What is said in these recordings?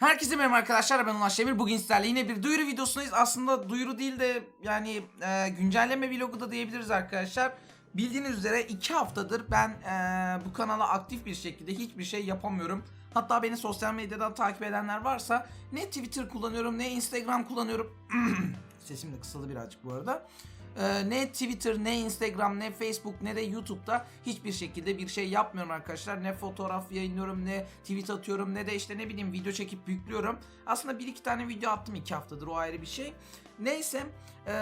Herkese merhaba arkadaşlar ben Ulaş Demir. Bugün sizlerle yine bir duyuru videosundayız. Aslında duyuru değil de yani e, güncelleme vlogu da diyebiliriz arkadaşlar. Bildiğiniz üzere 2 haftadır ben e, bu kanala aktif bir şekilde hiçbir şey yapamıyorum. Hatta beni sosyal medyadan takip edenler varsa ne Twitter kullanıyorum ne Instagram kullanıyorum. Sesim de kısalı birazcık bu arada. Ee, ne Twitter, ne Instagram, ne Facebook, ne de YouTube'da hiçbir şekilde bir şey yapmıyorum arkadaşlar. Ne fotoğraf yayınlıyorum, ne tweet atıyorum, ne de işte ne bileyim video çekip yüklüyorum. Aslında bir iki tane video attım iki haftadır o ayrı bir şey. Neyse ee,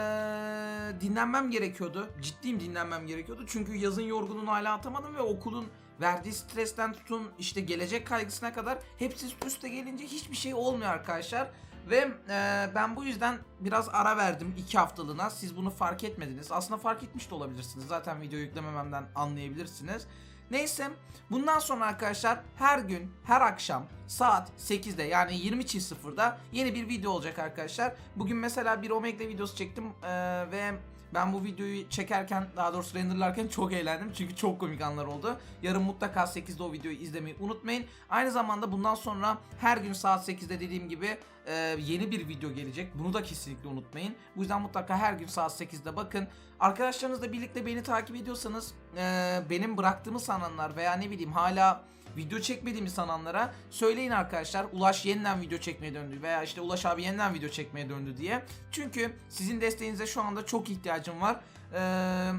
dinlenmem gerekiyordu. Ciddiyim dinlenmem gerekiyordu. Çünkü yazın yorgunluğunu hala atamadım ve okulun verdiği stresten tutun işte gelecek kaygısına kadar hepsi üst üste gelince hiçbir şey olmuyor arkadaşlar. Ve e, ben bu yüzden biraz ara verdim 2 haftalığına. Siz bunu fark etmediniz. Aslında fark etmiş de olabilirsiniz. Zaten video yüklemememden anlayabilirsiniz. Neyse bundan sonra arkadaşlar her gün her akşam saat 8'de yani 20.00'da yeni bir video olacak arkadaşlar. Bugün mesela bir Omega videosu çektim e, ve ben bu videoyu çekerken daha doğrusu renderlarken çok eğlendim çünkü çok komik anlar oldu. Yarın mutlaka 8'de o videoyu izlemeyi unutmayın. Aynı zamanda bundan sonra her gün saat 8'de dediğim gibi e, yeni bir video gelecek. Bunu da kesinlikle unutmayın. Bu yüzden mutlaka her gün saat 8'de bakın. Arkadaşlarınızla birlikte beni takip ediyorsanız e, benim bıraktığımı sananlar veya ne bileyim hala video çekmediğimi sananlara söyleyin arkadaşlar. Ulaş yeniden video çekmeye döndü veya işte Ulaş abi yeniden video çekmeye döndü diye. Çünkü sizin desteğinize şu anda çok ihtiyacım var. Eee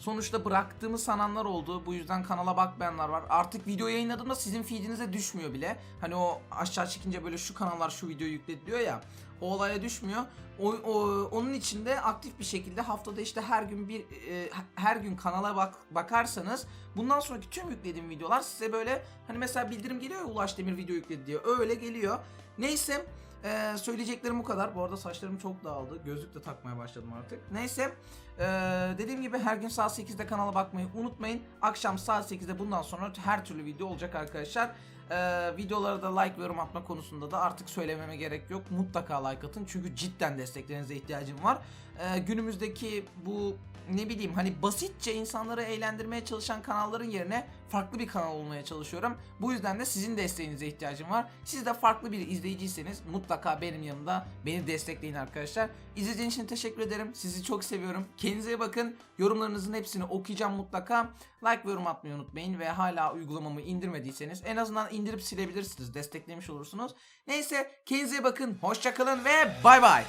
Sonuçta bıraktığımı sananlar oldu. Bu yüzden kanala bakmayanlar var. Artık video yayınladığımda sizin feedinize düşmüyor bile. Hani o aşağı çekince böyle şu kanallar şu videoyu yükledi diyor ya. O olaya düşmüyor. O, o- onun için de aktif bir şekilde haftada işte her gün bir e, her gün kanala bak bakarsanız bundan sonraki tüm yüklediğim videolar size böyle hani mesela bildirim geliyor ya Ulaş Demir video yükledi diye öyle geliyor. Neyse ee, söyleyeceklerim bu kadar. Bu arada saçlarım çok dağıldı. Gözlük de takmaya başladım artık. Neyse. ee, dediğim gibi her gün saat 8'de kanala bakmayı unutmayın. Akşam saat 8'de bundan sonra her türlü video olacak arkadaşlar. Ee, videolara da like yorum atma konusunda da artık söylememe gerek yok. Mutlaka like atın çünkü cidden desteklerinize ihtiyacım var. Ee, günümüzdeki bu ne bileyim hani basitçe insanları eğlendirmeye çalışan kanalların yerine farklı bir kanal olmaya çalışıyorum. Bu yüzden de sizin desteğinize ihtiyacım var. Siz de farklı bir izleyiciyseniz mutlaka benim yanımda beni destekleyin arkadaşlar. İzlediğiniz için teşekkür ederim. Sizi çok seviyorum. Kendinize bakın. Yorumlarınızın hepsini okuyacağım mutlaka. Like ve yorum atmayı unutmayın ve hala uygulamamı indirmediyseniz en azından indirip silebilirsiniz. Desteklemiş olursunuz. Neyse kendinize bakın. Hoşçakalın ve bay bay.